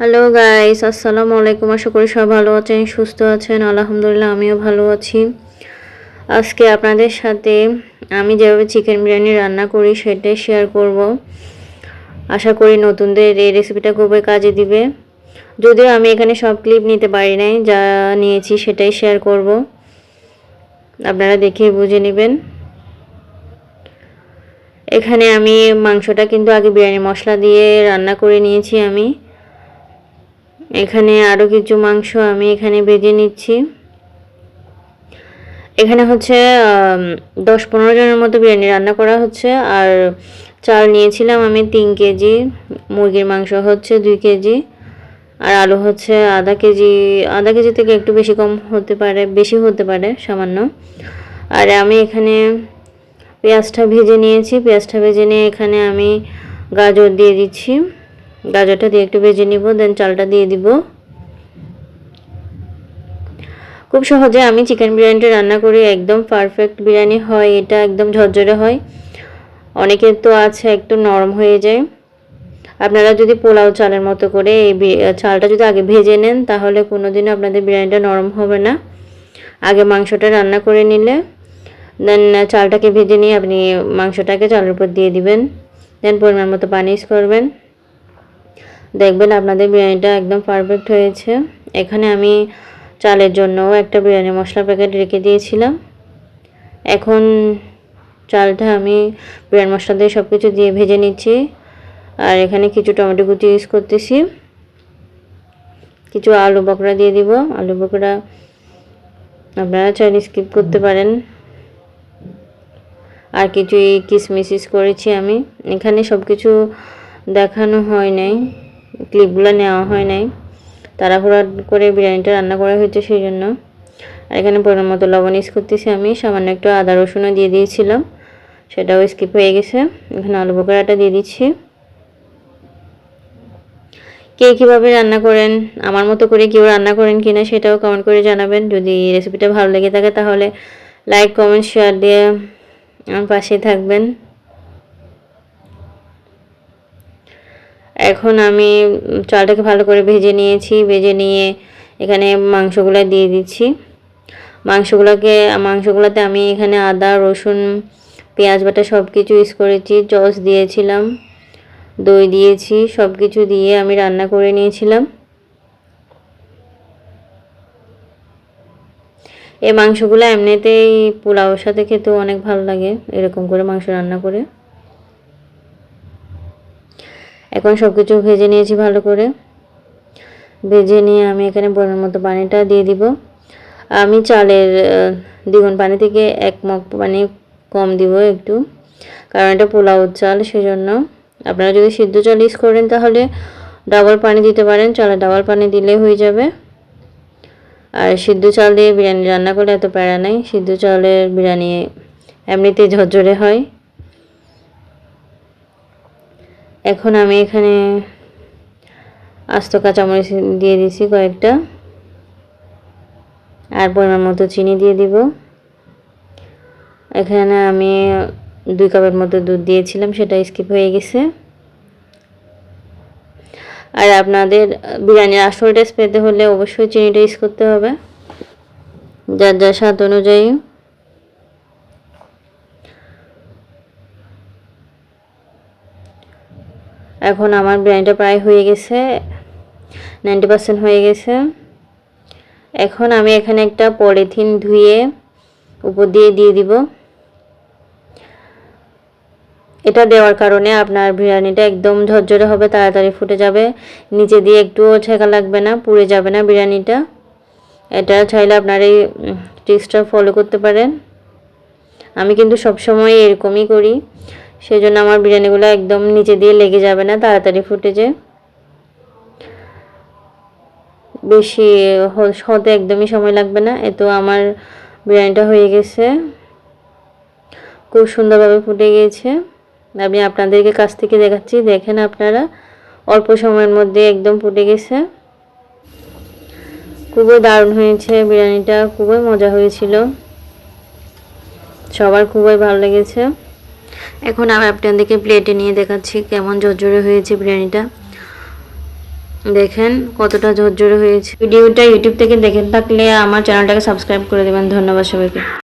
Hello guys আসসালামু আলাইকুম আশা করি সবাই ভালো আছেন, সুস্থ আছেন। আলহামদুলিল্লাহ, আমিও ভালো আছি। আজকে আপনাদের সাথে আমি যেভাবে চিকেন বিরিয়ানি রান্না করি, সেটাই শেয়ার করব। আশা করি নতুনদের এই রেসিপিটা খুবই কাজে দিবে। যদিও আমি এখানে সব ক্লিপ নিতে পারি নাই, যা নিয়েছি সেটাই শেয়ার করব। আপনারা দেখে বুঝে নেবেন। এখানে আমি মাংসটা কিন্তু আগে বিরিয়ানি মশলা দিয়ে রান্না করে নিয়েছি আমি। এখানে আরও কিছু মাংস আমি এখানে ভেজে নিচ্ছি। এখানে হচ্ছে দশ পনেরো জনের মতো বিরিয়ানি রান্না করা হচ্ছে। আর চাল নিয়েছিলাম আমি তিন কেজি, মুরগির মাংস হচ্ছে দুই কেজি, আর আলু হচ্ছে আধা কেজি আধা কেজি থেকে একটু বেশি কম হতে পারে, বেশি হতে পারে সামান্য। আর আমি এখানে পেঁয়াজটা ভেজে নিয়েছি। পেঁয়াজটা ভেজে নিয়ে এখানে আমি গাজর দিয়ে দিচ্ছি। গাজরটা দিয়ে একটু ভেজে নিব দেন চালটা দিয়ে দিব। খুব সহজে আমি চিকেন বিরিয়ানিটা রান্না করি, একদম পারফেক্ট বিরিয়ানি হয়, এটা একদম ঝরঝরে হয়। অনেকের তো আছে, একটু নরম হয়ে যায়। আপনারা যদি পোলাও চালের মতো করে এই চালটা যদি আগে ভেজে নেন, তাহলে কোনো দিনও আপনাদের বিরিয়ানিটা নরম হবে না। আগে মাংসটা রান্না করে নিলে দেন চালটাকে ভেজে নিয়ে আপনি মাংসটাকে চালের উপর দিয়ে দিবেন। দেন পরিমাণ মতো পানি করবেন। দেখবেন আপনাদের বিরিয়ানিটা একদম পারফেক্ট হয়েছে। এখানে আমি চালের জন্যও একটা বিরিয়ানি মশলা প্যাকেট রেখে দিয়েছিলাম। এখন চালটা আমি বিরিয়ানি মশলা দিয়ে সব কিছু দিয়ে ভেজে নিচ্ছি। আর এখানে কিছু টমেটো কুচি ইউজ করতেছি। কিছু আলু বকরা দিয়ে দিব। আলু বকরা আপনারা চাইলে স্কিপ করতে পারেন। আর কিছু কিসমিস করেছি আমি। এখানে সব কিছু দেখানো হয় নাই। ক্লিপগুলো নেওয়া হয় নাই। তাড়াহুড়া করে বিরিয়ানিটা রান্না করা হয়েছে সেই জন্য আর এখানে পরিমাণ মতো লবণ ইউজ করতেছি আমি। সামান্য একটু আদা রসুনও দিয়ে দিয়েছিলাম। সেটাও স্কিপ হয়ে গেছে। এখানে আলু বোকারাটা দিয়ে দিচ্ছি। কে কীভাবে রান্না করেন, আমার মতো করে কেউ রান্না করেন কিনা সেটাও কমেন্ট করে জানাবেন। যদি রেসিপিটা ভালো লেগে থাকে তাহলে লাইক কমেন্ট শেয়ার দিয়ে আমার পাশে থাকবেন। এখন আমি চালটাকে ভালো করে ভেজে নিয়েছি। ভেজে নিয়ে এখানে মাংসগুলো দিয়ে দিচ্ছি। মাংসগুলোকে, মাংসগুলোতে আমি এখানে আদা, রসুন, পেঁয়াজ বাটা সব কিছু ইউজ করেছি। চস দিয়েছিলাম, দই দিয়েছি সব কিছু দিয়ে আমি রান্না করে নিয়েছিলাম। এই মাংসগুলো এমনিতেই পোলাওর সাথে খেতেও অনেক ভালো লাগে, এরকম করে মাংস রান্না করে। এখন সব কিছু ভেজে নিয়েছি ভালো করে। ভেজে নিয়ে আমি এখানে বনের মতো পানিটা দিয়ে দিব। আমি চালের দ্বিগুণ পানি থেকে এক মগ পানি কম দিব একটু, কারণ এটা পোলাও চাল সেজন্য। আপনারা যদি সিদ্ধ চাল ইউজ করেন তাহলে ডাবল পানি দিতে পারেন, চালে ডাবল পানি দিলে হয়ে যাবে। আর সিদ্ধ চাল দিয়ে বিরিয়ানি রান্না করলে এত প্যারা নাই, সিদ্ধ চালের বিরিয়ানি এমনিতেই ঝরঝরে হয়। এখন আমি এখানে আস্ত কাঁচামরিচ দিয়ে দিছি কয়েকটা। আর পরিমাণ মতো চিনি দিয়ে দিব। এখানে আমি দুই কাপের মতো দুধ দিয়েছিলাম, সেটা স্কিপ হয়ে গেছে। আর আপনাদের বিরিয়ানির আসল টেস্ট পেতে হলে অবশ্যই চিনিটা ইউজ করতে হবে। যার যার স্বাদ অনুযায়ী। এখন আমার বিরিয়ানিটা প্রায় হয়ে গেছে নাইনটি পার্সেন্ট হয়ে গেছে। এখন আমি এখানে একটা পলিথিন ধুয়ে উপর দিয়ে দিয়ে দিব। এটা দেওয়ার কারণে আপনার বিরিয়ানিটা একদম ঝরঝরে হবে, তাড়াতাড়ি ফুটে যাবে। নিচে দিয়ে একটুও ছেঁকা লাগবে না, পুড়ে যাবে না বিরিয়ানিটা। এটা চাইলে আপনার এই টিপসটা ফলো করতে পারেন। আমি কিন্তু সবসময় এরকমই করি। সেই জন্য আমার বিরিয়ানিগুলো একদম নিচে দিয়ে লেগে যাবে না তাড়াতাড়ি ফুটে যায় বেশি হতে একদমই সময় লাগবে না। এতো আমার বিরিয়ানিটা হয়ে গেছে। খুব সুন্দরভাবে ফুটে গিয়েছে আমি আপনাদেরকে কাছ থেকে দেখাচ্ছি। দেখেন আপনারা, অল্প সময়ের মধ্যে একদম ফুটে গেছে। খুবই দারুণ হয়েছে বিরিয়ানিটা। খুবই মজা হয়েছিল। সবার খুবই ভালো লেগেছে। এখন আমি আপনাদেরকে প্লেটে নিয়ে দেখাচ্ছি কেমন ঝরঝরে হয়েছে বিরিয়ানিটা। দেখেন কতটা ঝরঝরে হয়েছে। ভিডিওটা ইউটিউব থেকে দেখে থাকলে আমার চ্যানেলটাকে সাবস্ক্রাইব করে দেবেন। ধন্যবাদ সবাইকে।